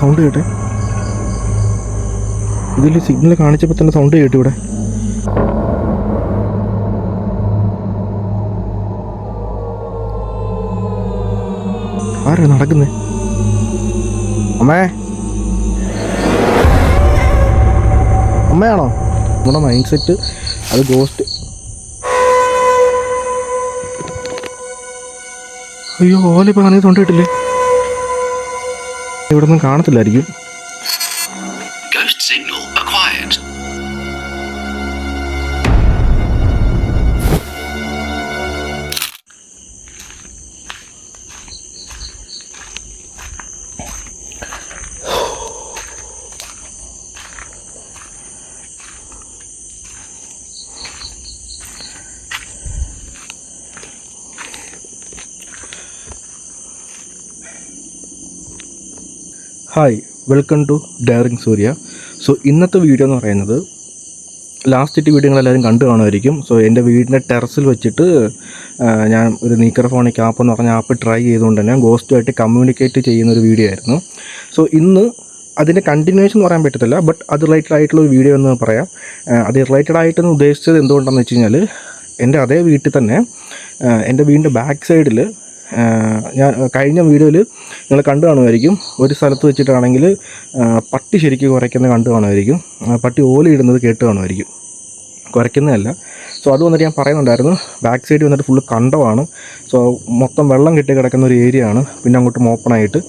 Sound കേട്ടെ? ഇതിൽ signal കാണിച്ചപ്പോൾ തന്നെ സൗണ്ട് കേട്ടു ഇവിടെ. ആരാ നടക്കുന്നേ? അമ്മേ? അമ്മയാണോ? നമ്മുടെ മൈൻഡ് സെറ്റ് അത് ഗോസ്റ്റ് അയ്യോ ഓല ഇപ്പൊ തൊണ്ടിട്ടില്ലേ തൊണ്ട ഇവിടെ ഒന്നും കാണത്തില്ലായിരിക്കും. Hi welcome to daring Surya so ഇന്നത്തെ വീഡിയോ എന്ന് പറയുന്നത് ലാസ്റ്റ് വീഡിയോ എല്ലാവരും കണ്ടു കാണുമായിരിക്കും. സോ എന്റെ വീടിന്റെ ടെറസിൽ വെച്ചിട്ട് ഞാൻ ഒരു നീക്കറഫോണിക് ആപ്പ് എന്ന് പറഞ്ഞ ആപ്പ് ട്രൈ ചെയ്തുകൊണ്ട് തന്നെ ഗോസ്റ്റുമായിട്ട് കമ്മ്യൂണിക്കേറ്റ് ചെയ്യുന്ന ഒരു വീഡിയോ ആയിരുന്നു. സോ ഇന്ന് അതിന്റെ കണ്ടിന്യൂവേഷൻ എന്ന് പറയാൻ പറ്റത്തില്ല ബട്ട് അത് റിലേറ്റഡ് ആയിട്ടുള്ള ഒരു വീഡിയോ എന്ന് പറയാം. അത് റിലേറ്റഡ് ആയിട്ടെന്ന് ഉദ്ദേശിച്ചത് എന്തുകൊണ്ടാണെന്ന് വെച്ച് കഴിഞ്ഞാൽ എന്റെ അതേ വീട്ടിൽ തന്നെ എന്റെ വീടിന്റെ ബാക്ക് സൈഡിൽ ഞാൻ കഴിഞ്ഞ വീഡിയോയിൽ നിങ്ങൾ കണ്ടു കാണുമായിരിക്കും. ഒരു സ്ഥലത്ത് വെച്ചിട്ടാണെങ്കിൽ പട്ടി ശരിക്കും കുറയ്ക്കുന്നത് കണ്ടു കാണുമായിരിക്കും. പട്ടി ഓലയിടുന്നത് കേട്ട് കാണുമായിരിക്കും. കുറയ്ക്കുന്നതല്ല. സോ അത് വന്നിട്ട് ഞാൻ പറയുന്നുണ്ടായിരുന്നു. ബാക്ക് സൈഡ് വന്നിട്ട് ഫുള്ള് കണ്ടമാണ്. സോ മൊത്തം വെള്ളം കെട്ടി കിടക്കുന്ന ഒരു ഏരിയ ആണ്. പിന്നെ അങ്ങോട്ട് ഓപ്പണായിട്ട്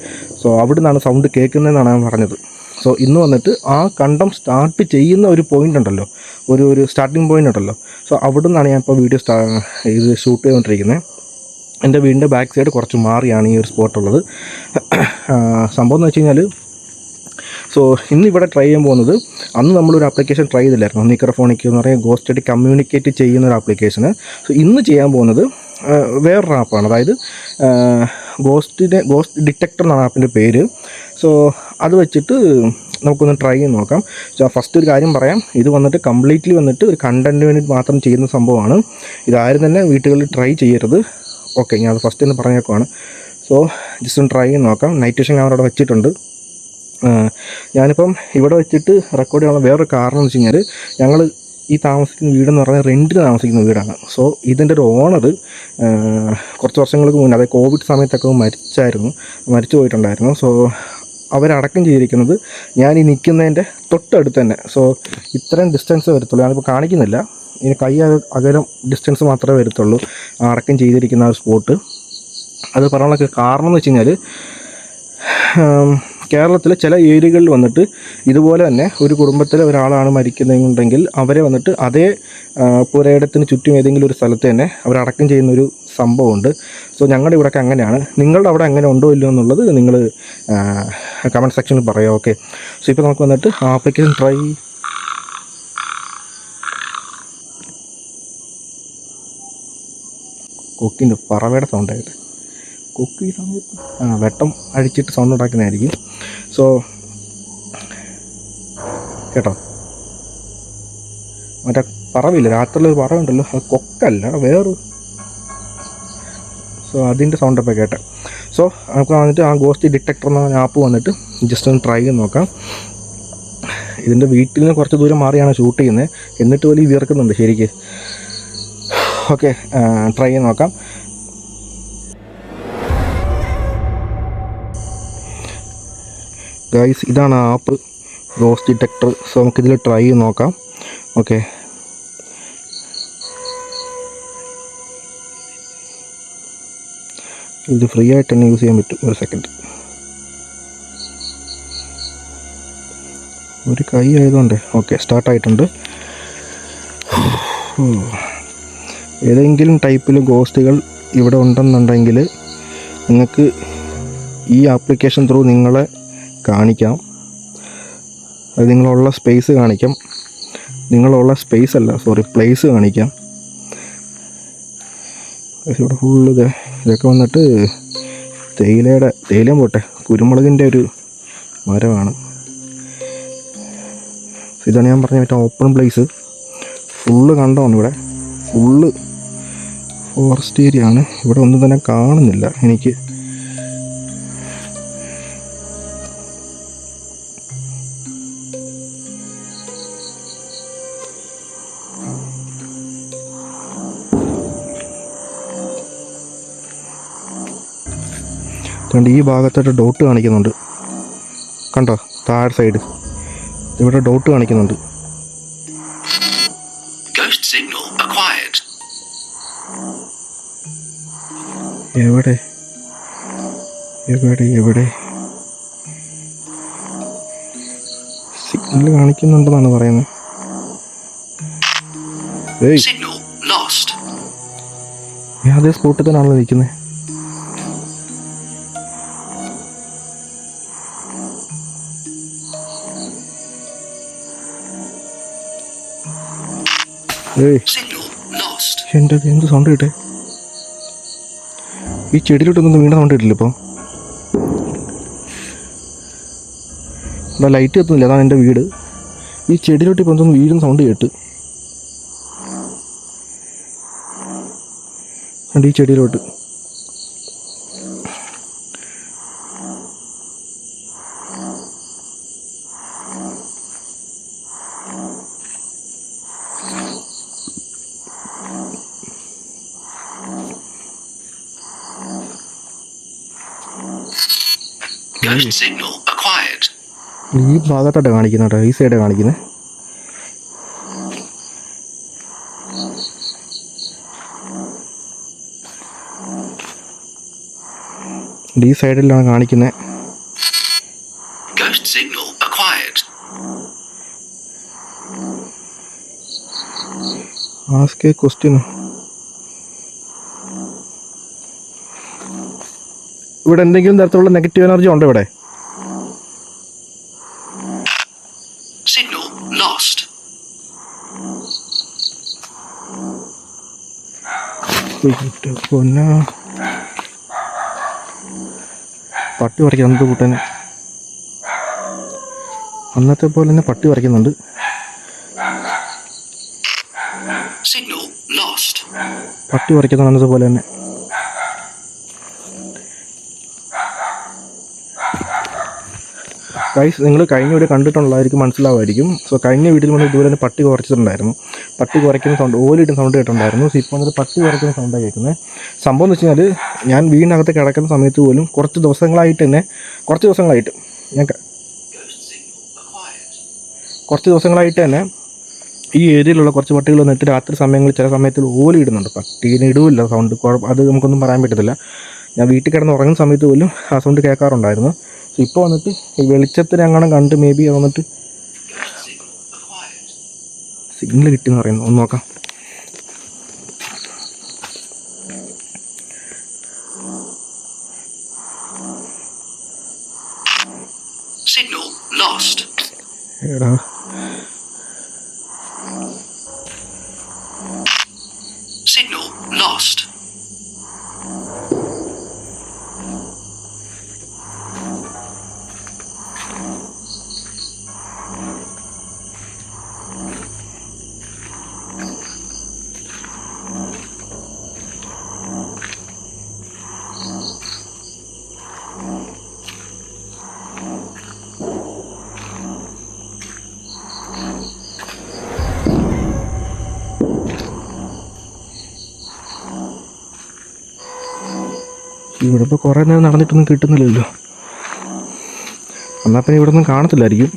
സോ അവിടെ നിന്നാണ് സൗണ്ട് കേൾക്കുന്നതെന്നാണ് ഞാൻ പറഞ്ഞത്. സോ ഇന്ന് വന്നിട്ട് ആ കണ്ടം സ്റ്റാർട്ട് ചെയ്യുന്ന ഒരു പോയിന്റ് ഉണ്ടല്ലോ. ഒരു ഒരു സ്റ്റാർട്ടിങ് പോയിന്റ് ഉണ്ടല്ലോ. സോ അവിടെ നിന്നാണ് ഞാൻ ഇപ്പോൾ വീഡിയോ ഇത് ഷൂട്ട് ചെയ്തുകൊണ്ടിരിക്കുന്നത് എന്റെ വീടിന്റെ ബാക്ക് സൈഡ് കുറച്ച് മാറിയാണ് ഈ ഒരു സ്പോട്ട് ഉള്ളത്. സംഭവം എന്ന് വെച്ച് കഴിഞ്ഞാൽ സോ ഇന്ന് ഇവിടെ ട്രൈ ചെയ്യാൻ പോകുന്നത് അന്ന് നമ്മളൊരു ആപ്ലിക്കേഷൻ ട്രൈ ചെയ്തില്ലായിരുന്നു. നിക്കറഫോണിക് എന്ന് പറയുന്ന ഗോസ്റ്റ് കമ്മ്യൂണിക്കേറ്റ് ചെയ്യുന്ന ഒരു ആപ്ലിക്കേഷന് സോ ഇന്ന് ചെയ്യാൻ പോകുന്നത് വേറൊരു ആപ്പാണ് അതായത് ഗോസ്റ്റിന്റെ ഗോസ്റ്റ് ഡിറ്റക്ടർ എന്നാണ് ആപ്പിന്റെ പേര്. സോ അത് വെച്ചിട്ട് നമുക്കൊന്ന് ട്രൈ ചെയ്ത് നോക്കാം. സോ ഫസ്റ്റ് ഒരു കാര്യം പറയാം. ഇത് വന്നിട്ട് കംപ്ലീറ്റ്ലി വന്നിട്ട് ഒരു കണ്ടന്റിന് വേണ്ടി മാത്രം ചെയ്യുന്ന സംഭവമാണ്. ഇതാരും തന്നെ വീട്ടുകളിൽ ട്രൈ ചെയ്യരുത്. ഓക്കെ ഞാൻ അത് ഫസ്റ്റ് ഒന്ന് പറഞ്ഞേക്കുവാണ്. സോ ജസ്റ്റ് ഒന്ന് ട്രൈ ചെയ്ത് നോക്കാം. നൈറ്റ് വിഷൻ ക്യാമറ അവിടെ വെച്ചിട്ടുണ്ട്. ഞാനിപ്പം ഇവിടെ വെച്ചിട്ട് റെക്കോർഡ് ചെയ്യാനുള്ള വേറൊരു കാരണം എന്ന് വെച്ച് കഴിഞ്ഞാൽ ഞങ്ങൾ ഈ താമസിക്കുന്ന വീടെന്ന് പറഞ്ഞാൽ റെന്റിന് താമസിക്കുന്ന വീടാണ്. സോ ഇതിന്റെ ഒരു ഓണർ കുറച്ച് വർഷങ്ങൾക്ക് മുന്നേ അതായത് കോവിഡ് സമയത്തൊക്കെ മരിച്ചായിരുന്നു. മരിച്ചു പോയിട്ടുണ്ടായിരുന്നു. സോ അവരടക്കം ചെയ്തിരിക്കുന്നത് ഞാൻ ഈ നിൽക്കുന്നതിന്റെ തൊട്ടടുത്ത് തന്നെ. സോ ഇത്രയും ഡിസ്റ്റൻസ് വരത്തുള്ളൂ. ഞാനിപ്പോൾ കാണിക്കുന്നില്ല. ഇനി കൈ അക- അകലം ഡിസ്റ്റൻസ് മാത്രമേ വരത്തുള്ളൂ. അടക്കം ചെയ്തിരിക്കുന്ന ആ സ്പോട്ട് അത് പറയാനുള്ള കാരണം എന്ന് വെച്ച് കഴിഞ്ഞാൽ കേരളത്തിലെ ചില ഏരിയകളിൽ വന്നിട്ട് ഇതുപോലെ തന്നെ ഒരു കുടുംബത്തിലെ ഒരാളാണ് മരിക്കുന്നതെന്നുണ്ടെങ്കിൽ അവരെ വന്നിട്ട് അതേ പുരയിടത്തിന് ചുറ്റും ഏതെങ്കിലും ഒരു സ്ഥലത്ത് തന്നെ അവരടക്കം ചെയ്യുന്നൊരു സംഭവമുണ്ട്. സോ ഞങ്ങളുടെ ഇവിടെയൊക്കെ അങ്ങനെയാണ്. നിങ്ങളുടെ അവിടെ അങ്ങനെ ഉണ്ടോ ഇല്ലയോ എന്നുള്ളത് നിങ്ങൾ കമന്റ് സെക്ഷനിൽ പറയാം. ഓക്കെ സോ ഇപ്പോൾ നമുക്ക് വന്നിട്ട് ആപ്ലിക്കേഷൻ ട്രൈ കൊക്കിന്റെ പറവയുടെ സൗണ്ടായിട്ട് കൊക്ക് ഈ സമയത്ത് ആ വെട്ടം അഴിച്ചിട്ട് സൗണ്ട് ഉണ്ടാക്കുന്നതായിരിക്കും. സോ കേട്ടോ. മറ്റേ പറവില്ല? രാത്രിയിൽ ഒരു പറവുണ്ടല്ലോ. അത് കൊക്കല്ല വേറൊരു സോ അതിന്റെ സൗണ്ട് ഇപ്പോൾ കേട്ടെ. സോ നമുക്ക് വന്നിട്ട് ആ ഗോസ്റ്റ് ഡിറ്റക്ടർ എന്ന ആപ്പ് വന്നിട്ട് ജസ്റ്റ് ഒന്ന് ട്രൈ ചെയ്ത് നോക്കാം. ഇതിന്റെ വീട്ടിൽ നിന്ന് കുറച്ച് ദൂരം മാറിയാണ് ഷൂട്ട് ചെയ്യുന്നത്. എന്നിട്ട് ഈ വിയർക്കുന്നുണ്ട് ശരിക്ക്. ഓക്കെ ട്രൈ ചെയ്ത് നോക്കാം. ഗൈസ് ഇതാണ് ആപ്പ് ഗോസ്റ്റ് ഡിറ്റക്ടർ സോ നമുക്കിതിൽ ട്രൈ ചെയ്ത് നോക്കാം. ഓക്കെ ഇത് ഫ്രീ ആയിട്ട് തന്നെ യൂസ് ചെയ്യാൻ പറ്റും. ഒരു സെക്കൻഡ് ഒരു കൈ ആയതുകൊണ്ട്. ഓക്കെ സ്റ്റാർട്ടായിട്ടുണ്ട് ഏതെങ്കിലും ടൈപ്പിൽ ഗോസ്റ്റുകൾ ഇവിടെ ഉണ്ടെന്നുണ്ടെങ്കിൽ നിങ്ങൾക്ക് ഈ ആപ്ലിക്കേഷൻ ത്രൂ നിങ്ങളെ കാണിക്കാം. അത് നിങ്ങളുള്ള സ്പേസ് കാണിക്കാം. നിങ്ങളുള്ള സ്പേസ് അല്ല സോറി പ്ലേസ് കാണിക്കാം. ഇവിടെ ഫുള്ള് ഇത് ഇതൊക്കെ വന്നിട്ട് തേയിലയുടെ തേയിലയും പോട്ടെ കുരുമുളകിന്റെ ഒരു മരമാണ്. ഇതാണ് ഞാൻ പറഞ്ഞ മറ്റേ ഓപ്പൺ പ്ലേസ് ഫുള്ള് കണ്ടോന്നിവിടെ ഇവിടെ? ഫുള്ള് ഫോറസ്റ്റ് ഏരിയ ആണ്. ഇവിടെ ഒന്നും തന്നെ കാണുന്നില്ല എനിക്ക്. അതുകൊണ്ട് ഈ ഭാഗത്തായിട്ട് ഡോട്ട് കാണിക്കുന്നുണ്ട്. കണ്ടോ? താഴെ സൈഡ് ഇവിടെ ഡോട്ട് കാണിക്കുന്നുണ്ട്. എവിടെ? എവിടെ എവിടെ? സിഗ്നൽ കാണിക്കുന്നുണ്ടെന്നാണ് പറയുന്നത്. ഏയ്. അതേ സ്പോട്ടിൽ തന്നെയാണല്ലോ നിൽക്കുന്നത് ഏയ്. എന്റെ എന്ത് സൗണ്ട് കിട്ടേ? ഈ ചെടിയിലോട്ടൊന്നും വീണ സൗണ്ട് കിട്ടില്ല ഇപ്പോൾ ലൈറ്റ് എത്തുന്നില്ല. അതാണ് എന്റെ വീട്. ഈ ചെടിയിലോട്ട് ഇപ്പോൾ എന്തൊന്നും വീഴുന്ന സൗണ്ട് കേട്ട്. ഈ ചെടിയിലോട്ട്. ഭാഗത്തോട്ടാണ് കാണിക്കുന്നത് കേട്ടോ ഈ സൈഡാണ് കാണിക്കുന്നത് ഈ സൈഡിലാണ് കാണിക്കുന്നത്. ആസ്ക് എ ക്വസ്റ്റ്യൻ ഇവിടെ എന്തെങ്കിലും തരത്തിലുള്ള നെഗറ്റീവ് എനർജി ഉണ്ടോ ഇവിടെ? പൊന്ന. പട്ടി പറിക്കാം എന്ത് കൂട്ടാൻ അന്നത്തെ പോലെ തന്നെ പട്ടി പറിക്കുന്നുണ്ട്. Lost. പട്ടി വരയ്ക്കുന്നുണ്ട് അന്നത്തെ പോലെ തന്നെ. ഗൈസ് നിങ്ങൾ കഴിഞ്ഞ വീഡിയോ കണ്ടിട്ടുള്ളതായിരിക്കും മനസ്സിലാവുമായിരിക്കും. സോ കഴിഞ്ഞ വീട്ടിൽ വന്ന് ഇതുപോലെ തന്നെ പട്ടി കുറച്ചിട്ടുണ്ടായിരുന്നു. പട്ടി കുറയ്ക്കുന്ന സൗണ്ട് ഓലിട്ടുന്ന സൗണ്ട് കേട്ടിട്ടുണ്ടായിരുന്നു. സോ ഇപ്പോൾ വന്നിട്ട് പട്ടി കുറയ്ക്കുന്ന സൗണ്ടാണ് കേൾക്കുന്നത്. സംഭവം എന്ന് വെച്ച് കഴിഞ്ഞാൽ ഞാൻ വീടിനകത്ത് കിടക്കുന്ന സമയത്ത് പോലും കുറച്ച് ദിവസങ്ങളായിട്ട് തന്നെ കുറച്ച് ദിവസങ്ങളായിട്ട് ഞാൻ. കുറച്ച് ദിവസങ്ങളായിട്ട് തന്നെ ഈ ഏരിയയിലുള്ള കുറച്ച് പട്ടികൾ വന്നിട്ട് രാത്രി സമയങ്ങളിൽ ചില സമയത്തിൽ ഇടുന്നുണ്ട്. പട്ടീനെ ഇടില്ല സൗണ്ട് അത് നമുക്കൊന്നും പറയാൻ പറ്റത്തില്ല. ഞാൻ വീട്ടിൽ കിടന്ന് ഉറങ്ങുന്ന സമയത്ത് പോലും ആ സൗണ്ട് കേൾക്കാറുണ്ടായിരുന്നു. ഇപ്പോൾ വന്നിട്ട് ഈ വെളിച്ചത്തിന് അങ്ങനെ കണ്ട് മേ ബി വന്നിട്ട്. സിഗ്നൽ കിട്ടിയെന്ന് പറയുന്നു ഒന്ന് നോക്കാം. എടാ Signal lost. ഇവിടെ കുറേ നേരം നടന്നിട്ടൊന്നും കിട്ടുന്നില്ലല്ലോ. എന്നാൽ പിന്നെ ഇവിടെ ഒന്നും കാണത്തില്ലായിരിക്കും.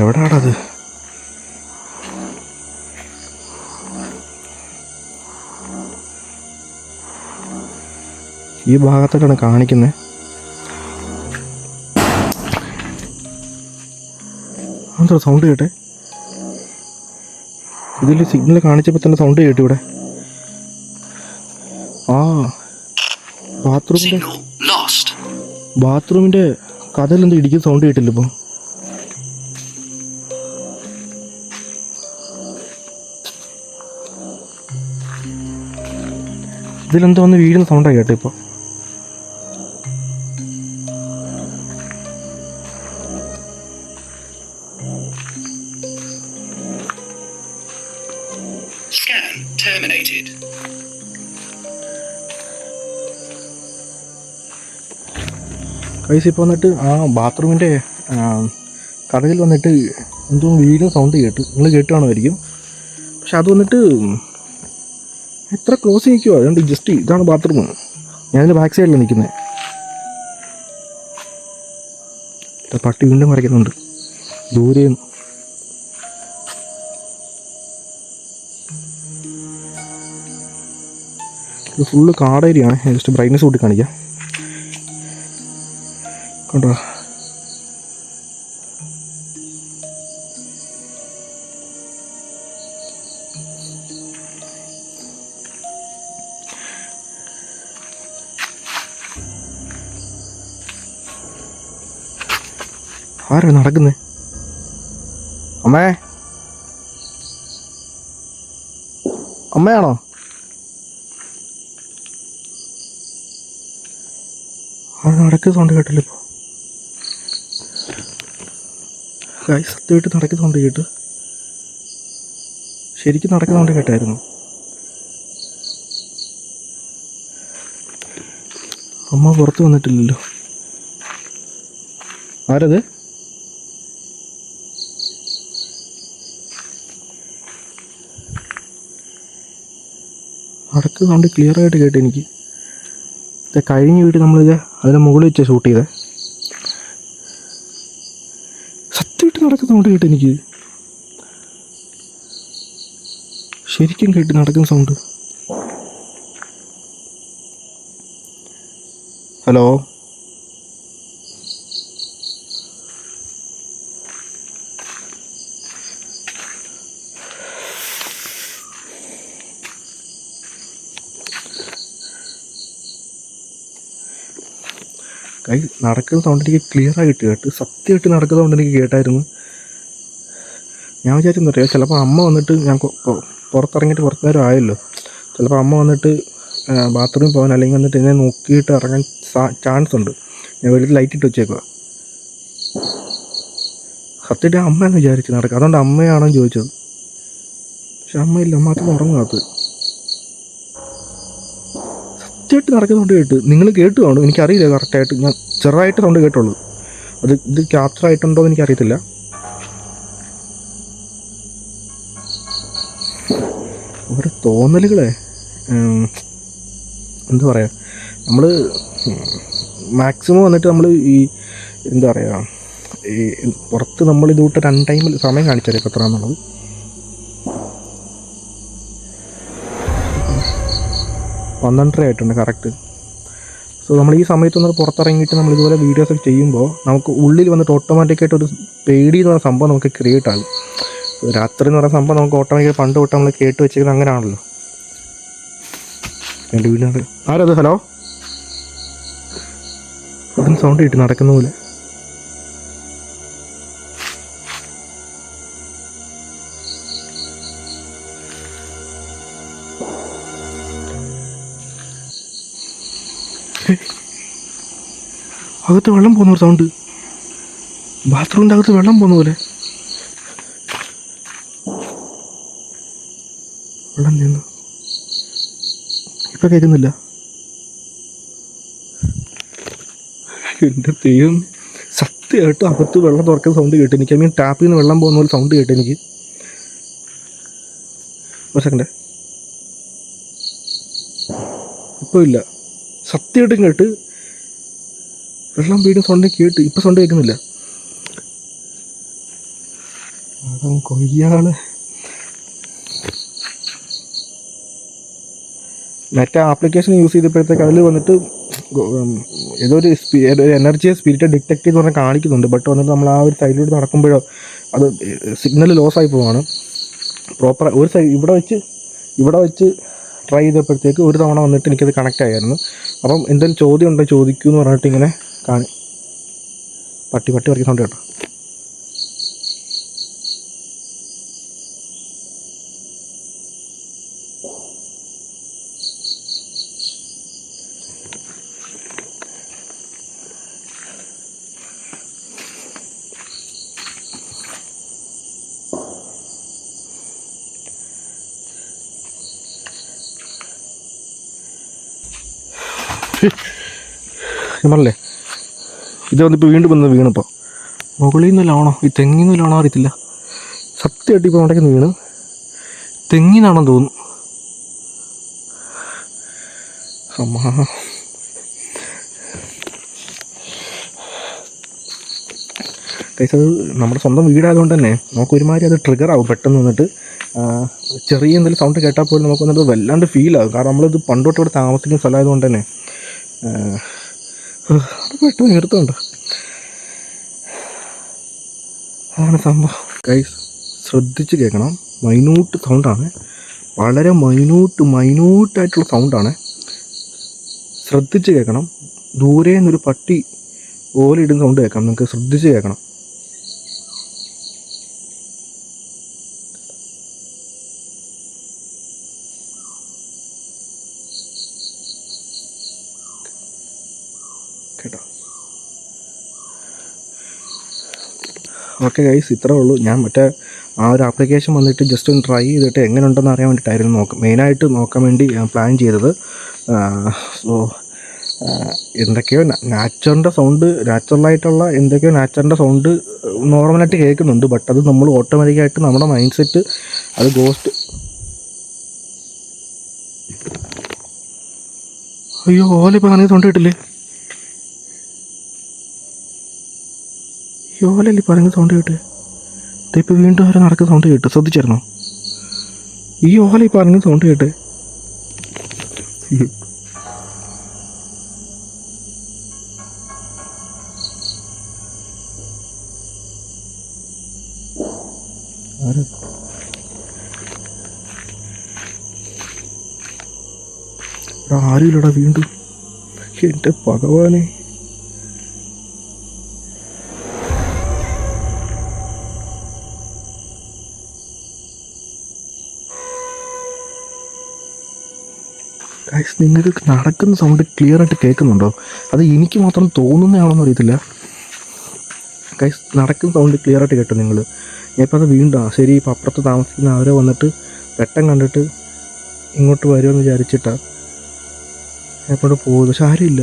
എവിടാണത്? ഈ ഭാഗത്തോട്ടാണ് കാണിക്കുന്നത് അതൊരു സൗണ്ട് കേട്ടെ. ഇതിൽ സിഗ്നൽ കാണിച്ചപ്പോൾ തന്നെ സൗണ്ട് കേട്ടു ഇവിടെ ആ ബാത്റൂമിന്റെ. ബാത്റൂമിന്റെ കഥയിലെന്തോ ഇടിക്കുന്ന സൗണ്ട് കേട്ടില്ല ഇപ്പോൾ ഇതിലെന്തോ വന്ന് വീഴുന്ന സൗണ്ടാണ് കേട്ടോ ഇപ്പോൾ ഗൈസ് ഇപ്പോൾ വന്നിട്ട് ആ ബാത്റൂമിന്റെ കടയിൽ വന്നിട്ട് എന്തോ വീടും സൗണ്ട് കേട്ട് നിങ്ങൾ കേട്ട് പക്ഷെ അത് വന്നിട്ട് എത്ര ക്ലോസ് നിൽക്കുമോ അതുകൊണ്ട് ജസ്റ്റ് ഇതാണ് ബാത്റൂം. ഞാനതിന്റെ ബാക്ക് സൈഡിൽ നിൽക്കുന്നത് പട്ടി വീണ്ടും മറിക്കുന്നുണ്ട് ദൂരെ. ഫുള്ള് കാടേരിയാണ് ജസ്റ്റ് ബ്രൈറ്റ്നസ് കൂട്ടി കാണിക്കാം. കണ്ടോ. ആരാണ് നടക്കുന്നേ? അമ്മേ. അമ്മയാണോ? ആര് നടക്കുന്ന സൗണ്ട് കേട്ടില്ല ഇപ്പോൾ കായ് സത്യമായിട്ട് നടക്കുന്നുണ്ട് കേട്ട് ശരിക്കും നടക്കുന്നുണ്ട് കേട്ടായിരുന്നു. അമ്മ പുറത്ത് വന്നിട്ടില്ലല്ലോ. ആരത്? നടക്കുന്ന സൗണ്ട് ക്ലിയർ ആയിട്ട് കേട്ട് എനിക്ക്. ഇത് കഴിഞ്ഞ വീട് നമ്മളിത് അതിന് മുകളിൽ വെച്ച് ഷൂട്ട് ചെയ്തേ സത്യമായിട്ട് നടക്കുന്ന സൗണ്ട് കേട്ടോ എനിക്ക് ശരിക്കും കേട്ട് നടക്കുന്ന സൗണ്ട് ഹലോ? കൈ നടക്കുന്ന സൗണ്ട് എനിക്ക് ക്ലിയർ ആയിട്ട് കേട്ട്. സത്യമായിട്ട് നടക്കുന്ന സൗണ്ട് എനിക്ക് കേട്ടായിരുന്നു. ഞാൻ വിചാരിച്ചു അറിയാം? ചിലപ്പോൾ അമ്മ വന്നിട്ട് ഞാൻ പുറത്തിറങ്ങിയിട്ട് കുറച്ച് നേരം ആയല്ലോ. ചിലപ്പോൾ അമ്മ വന്നിട്ട് ബാത്റൂമിൽ പോകാൻ അല്ലെങ്കിൽ വന്നിട്ട് എന്നെ നോക്കിയിട്ട് ഇറങ്ങാൻ ചാൻസ് ഉണ്ട്. ഞാൻ വീട്ടിൽ ലൈറ്റ് ഇട്ട് വെച്ചേക്കുക സത്യമായിട്ട് അമ്മയെന്ന് വിചാരിച്ചു നടക്കുക അതുകൊണ്ട് അമ്മയാണോ ചോദിച്ചത്. പക്ഷെ അമ്മയില്ല അമ്മ അത്ര ഉറങ്ങാത്തത് സത്യമായിട്ട് നടക്കുന്നുണ്ട് കേട്ട് നിങ്ങൾ കേട്ടു കാണും. എനിക്കറിയില്ല കറക്റ്റായിട്ട്. ഞാൻ ചെറുതായിട്ട് സൗണ്ട് കേട്ടുള്ളൂ. അത് ഇത് ക്യാപ്ചർ ആയിട്ടുണ്ടോ എന്ന് എനിക്കറിയത്തില്ല. ഓരോ തോന്നലുകളെ എന്താ പറയുക നമ്മൾ മാക്സിമം വന്നിട്ട് നമ്മൾ ഈ എന്താ പറയുക ഈ പുറത്ത് ഇതുകൂട്ട് രണ്ട് ടൈമിൽ സമയം കാണിച്ചാലേ എത്ര എന്നുള്ളത് പന്ത്രണ്ടര ആയിട്ടുണ്ട് കറക്റ്റ് സോ നമ്മൾ ഈ സമയത്തൊന്ന് പുറത്തിറങ്ങിയിട്ട് നമ്മൾ ഇതുപോലെ വീഡിയോസ് ഒക്കെ ചെയ്യുമ്പോൾ നമുക്ക് ഉള്ളിൽ വന്നിട്ട് ഓട്ടോമാറ്റിക്കായിട്ട് ഒരു പേടി എന്ന് പറയുന്ന സംഭവം നമുക്ക് ക്രിയേറ്റ് ആകും. രാത്രി എന്ന് പറയുന്ന സംഭവം നമുക്ക് ഓട്ടോമാറ്റിക് പണ്ട് തൊട്ട് നമ്മൾ കേട്ട് വെച്ചിരിക്കുന്നത് അങ്ങനെയാണല്ലോ. എന്റെ വീടിനകത്ത് ആരത് ഹലോ? അതിന് സൗണ്ട് കിട്ടി നടക്കുന്ന പോലെ. അകത്ത് വെള്ളം പോകുന്ന ഒരു സൗണ്ട് ബാത്റൂമിന്റെ അകത്ത് വെള്ളം പോകുന്ന പോലെ. വെള്ളം നിന്നു. ഇപ്പൊ കേൾക്കുന്നില്ല എന്റെ ദൈവം സത്യമായിട്ട് അകത്ത് വെള്ളം തുറക്കുന്ന സൗണ്ട് കേട്ടു. എനിക്ക് ഐ മീൻ ടാപ്പിൽ നിന്ന് വെള്ളം പോകുന്ന പോലെ സൗണ്ട് കേട്ടു എനിക്ക്. ഒരു സെക്കൻഡേ ഇപ്പോൾ ഇല്ല. സത്യമായിട്ടും കേട്ട് വെള്ളം വീടും സൗണ്ട് കേട്ട് ഇപ്പൊ സൗണ്ട് കേൾക്കുന്നില്ല. അടം കൊയ്യാൾ മറ്റേ ആപ്ലിക്കേഷൻ യൂസ് ചെയ്തപ്പോഴത്തേക്ക് അതിൽ വന്നിട്ട് ഏതോ ഒരു ഏതോ ഒരു എനർജിയെ സ്പിരിറ്റ് ഡിറ്റക്ട് ചെയ്ത് പറഞ്ഞാൽ കാണിക്കുന്നുണ്ട്. ബട്ട് വന്നിട്ട് നമ്മൾ ആ ഒരു സൈഡിലൂടെ നടക്കുമ്പോഴോ അത് സിഗ്നൽ ലോസ് ആയി പോവാണ്. പ്രോപ്പർ ഒരു സൈഡ് ഇവിടെ വെച്ച് ഇവിടെ വെച്ച് ട്രൈ ചെയ്തപ്പോഴത്തേക്ക് ഒരു തവണ വന്നിട്ട് എനിക്കത് കണക്റ്റ് ആയിരുന്നു. അപ്പം എന്തെങ്കിലും ചോദ്യം ഉണ്ടോ ചോദിക്കൂ എന്ന് പറഞ്ഞിട്ട് ഇങ്ങനെ കാണി പട്ടി പട്ടി പറിക്കുന്ന സൗണ്ട് കേട്ടോ. പറഞ്ഞില്ലേ? ഇത് വന്നിപ്പോൾ വീണ്ടും വന്ന് വീണിപ്പോൾ മുകളിൽ നിന്നല്ലാണോ ഈ തെങ്ങിൽ നിന്നല്ലാണോ അറിയത്തില്ല. സത്യമായിട്ട് ഇപ്പോൾ ഉണ്ടെങ്കിൽ വീണ്. തെങ്ങിനാണെന്ന് തോന്നുന്നു. അമ്മാ. ഗൈസ് അത് നമ്മുടെ സ്വന്തം വീടായതുകൊണ്ട് തന്നെ നമുക്ക് ഒരുമാതിരി അത് ട്രിഗർ ആവും പെട്ടെന്ന് വന്നിട്ട്. ചെറിയ എന്തെങ്കിലും സൗണ്ട് കേട്ടാൽ പോലും നമുക്ക് വന്നിട്ട് വല്ലാണ്ട് ഫീൽ ആകും. കാരണം നമ്മളിത് പണ്ടോട്ട് ഇവിടെ താമസിക്കുന്ന സ്ഥലമായതുകൊണ്ട് തന്നെ. പെട്ടെന്ന് നിർത്തുന്നുണ്ട് അതാണ് സംഭവം ഗൈസ് ശ്രദ്ധിച്ച് കേൾക്കണം മൈന്യൂട്ട് സൗണ്ടാണ് വളരെ മൈന്യൂട്ട് മൈന്യൂട്ടായിട്ടുള്ള സൗണ്ടാണ് ശ്രദ്ധിച്ച് കേൾക്കണം ദൂരെ നിന്നൊരു പട്ടി ഓലിടുന്ന സൗണ്ട് കേൾക്കാം നിങ്ങൾക്ക് ശ്രദ്ധിച്ച് കേൾക്കണം കേട്ടോ. ഓക്കെ ഗൈസ് ഇത്രേ ഉള്ളൂ. ഞാൻ മറ്റേ ആ ഒരു ആപ്ലിക്കേഷൻ വന്നിട്ട് ജസ്റ്റ് ഒന്ന് ട്രൈ ചെയ്തിട്ട് എങ്ങനെ ഉണ്ടെന്ന് അറിയാൻ വേണ്ടിയിട്ടായിരുന്നു നോക്കാം മെയിനായിട്ട് നോക്കാൻ വേണ്ടി ഞാൻ പ്ലാൻ ചെയ്തത്. സോ എന്തൊക്കെയോ നാച്ചുറിന്റെ സൗണ്ട് നാച്ചുറലായിട്ടുള്ള എന്തൊക്കെയോ നാച്ചുറിന്റെ സൗണ്ട് നോർമലായിട്ട് കേൾക്കുന്നുണ്ട് ബട്ട് അത് നമ്മൾ ഓട്ടോമാറ്റിക്കായിട്ട് നമ്മുടെ മൈൻഡ് സെറ്റ് അത് ഗോസ്റ്റ് അയ്യോ ഓലിപ്പോൾ അങ്ങനെ സൗണ്ട് കേട്ടില്ലേ? ഈ ഓലല്ലേ പറയുന്ന സൗണ്ട് കേട്ട്? ഇതിപ്പോൾ വീണ്ടും ആരോ നടക്കുന്ന സൗണ്ട് കേട്ട്? ശ്രദ്ധിച്ചായിരുന്നോ? ഈ ഓല ഈ പറഞ്ഞ സൗണ്ട് കേട്ട്. ആരാ? ഇല്ലടാ വീണ്ടും. എന്റെ ഭഗവാനെ. ഗൈസ് നിങ്ങൾക്ക് നടക്കുന്ന സൗണ്ട് ക്ലിയർ ആയിട്ട് കേൾക്കുന്നുണ്ടോ? അത് എനിക്ക് മാത്രം തോന്നുന്നതാണോന്ന് അറിയത്തില്ല. ഗൈസ് നടക്കുന്ന സൗണ്ട് ക്ലിയർ ആയിട്ട് കേട്ടോ നിങ്ങൾ. ഞാനിപ്പോൾ അത് വീണ്ടും ശരി ഇപ്പോൾ അപ്പുറത്ത് താമസിക്കുന്ന അവരെ വന്നിട്ട് പെട്ടെന്ന് കണ്ടിട്ട് ഇങ്ങോട്ട് വരുമെന്ന് വിചാരിച്ചിട്ടാണ് ഞാനിപ്പോൾ പോകുന്നത്. പക്ഷെ ആരുമില്ല.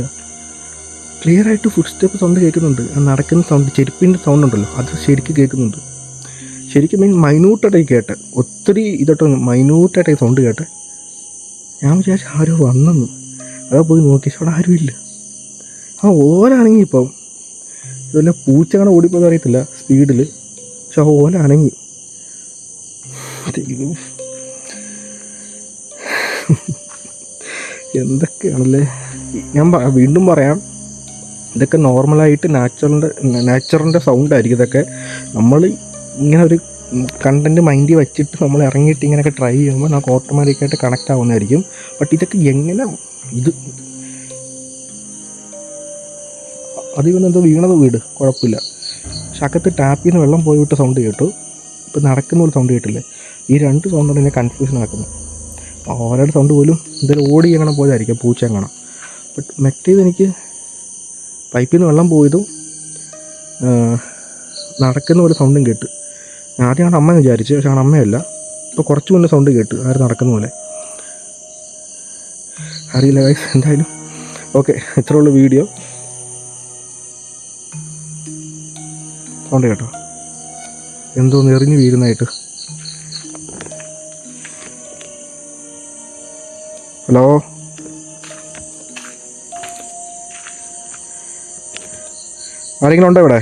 ക്ലിയർ ആയിട്ട് ഫുഡ് സ്റ്റെപ്പ് സൗണ്ട് കേൾക്കുന്നുണ്ട് നടക്കുന്ന സൗണ്ട് ചെരുപ്പിന്റെ സൗണ്ട് ഉണ്ടല്ലോ. അത് ശരിക്കും കേൾക്കുന്നുണ്ട്. ശരിക്കും മീൻ മൈന്യൂട്ടായിട്ട് കേട്ടെ. ഒത്തിരി ഇതോട്ട് മൈന്യൂട്ടായിട്ട് സൗണ്ട് കേട്ടെ. ഞാൻ വിചാരിച്ചു ആരോ വന്നെന്ന്. അതാ പോയി നോക്കി അവിടെ ആരുമില്ല ആ ഓലാണെങ്കിൽ ഇപ്പം. ഇതുപോലെ പൂച്ചങ്ങനെ ഓടിപ്പോ അറിയത്തില്ല സ്പീഡിൽ പക്ഷെ ആ ഓല എന്തൊക്കെയാണല്ലേ? ഞാൻ വീണ്ടും പറയാം. ഇതൊക്കെ നോർമലായിട്ട് നാച്ചുറലിന്റെ നാച്ചുറലിന്റെ സൗണ്ട് ആയിരിക്കും ഇതൊക്കെ. നമ്മൾ ഇങ്ങനെ ഒരു കണ്ടന്റ് മൈൻഡിൽ വെച്ചിട്ട് നമ്മൾ ഇറങ്ങിയിട്ട് ഇങ്ങനെയൊക്കെ ട്രൈ ചെയ്യുമ്പോൾ നമുക്ക് ഓട്ടോമാറ്റിക്കായിട്ട് കണക്റ്റ് ആവുന്നതായിരിക്കും. ബട്ട് ഇതൊക്കെ എങ്ങനെ ഇത് അതിൽ നിന്ന് എന്തോ വീണത് വീട് കുഴപ്പമില്ല. പക്ഷെ അകത്ത് ടാപ്പിൽ നിന്ന് വെള്ളം പോയി വിട്ട സൗണ്ട് കേട്ടു. ഇപ്പം നടക്കുന്ന ഒരു സൗണ്ട് കേട്ടില്ലേ? ഈ രണ്ട് സൗണ്ടാണ് എന്നെ കൺഫ്യൂഷൻ ആക്കുന്നത് ഓരോരുടെ സൗണ്ട് പോലും എന്തായാലും ഓടി എങ്ങനെ പോയതായിരിക്കും പൂച്ച എങ്ങനെ ബട്ട് മറ്റേത് എനിക്ക് പൈപ്പിൽ നിന്ന് വെള്ളം പോയതും നടക്കുന്ന പോലെ സൗണ്ടും കേട്ട്. ആദ്യമാണ് അമ്മ വിചാരിച്ചു പക്ഷെ ആണ് അമ്മയല്ല. ഇപ്പോൾ കുറച്ച് മുന്നേ സൗണ്ട് കേട്ടു. ആര് നടക്കുന്ന പോലെ. അറിയില്ല ഗൈസ് എന്തായാലും. ഓക്കെ ഉള്ള വീഡിയോ സൗണ്ട് കേട്ടോ. എന്തോ എറിഞ്ഞ് വീഴുന്നതായിട്ട്. ഹലോ? ആരെങ്കിലും ഉണ്ടോ ഇവിടെ?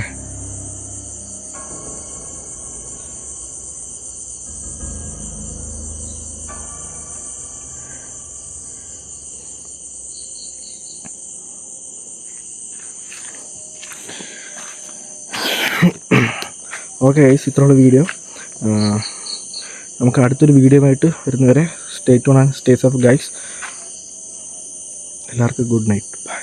ഓക്കെ ഗൈസ് ഇത്രയുള്ള വീഡിയോ നമുക്ക് അടുത്തൊരു വീഡിയോ ആയിട്ട് വരുന്നവരെ സ്റ്റേ ടു ആൻഡ് സ്റ്റേറ്റ്സ് ഓഫ് ഗൈസ് എല്ലാവർക്കും ഗുഡ് നൈറ്റ് ബൈ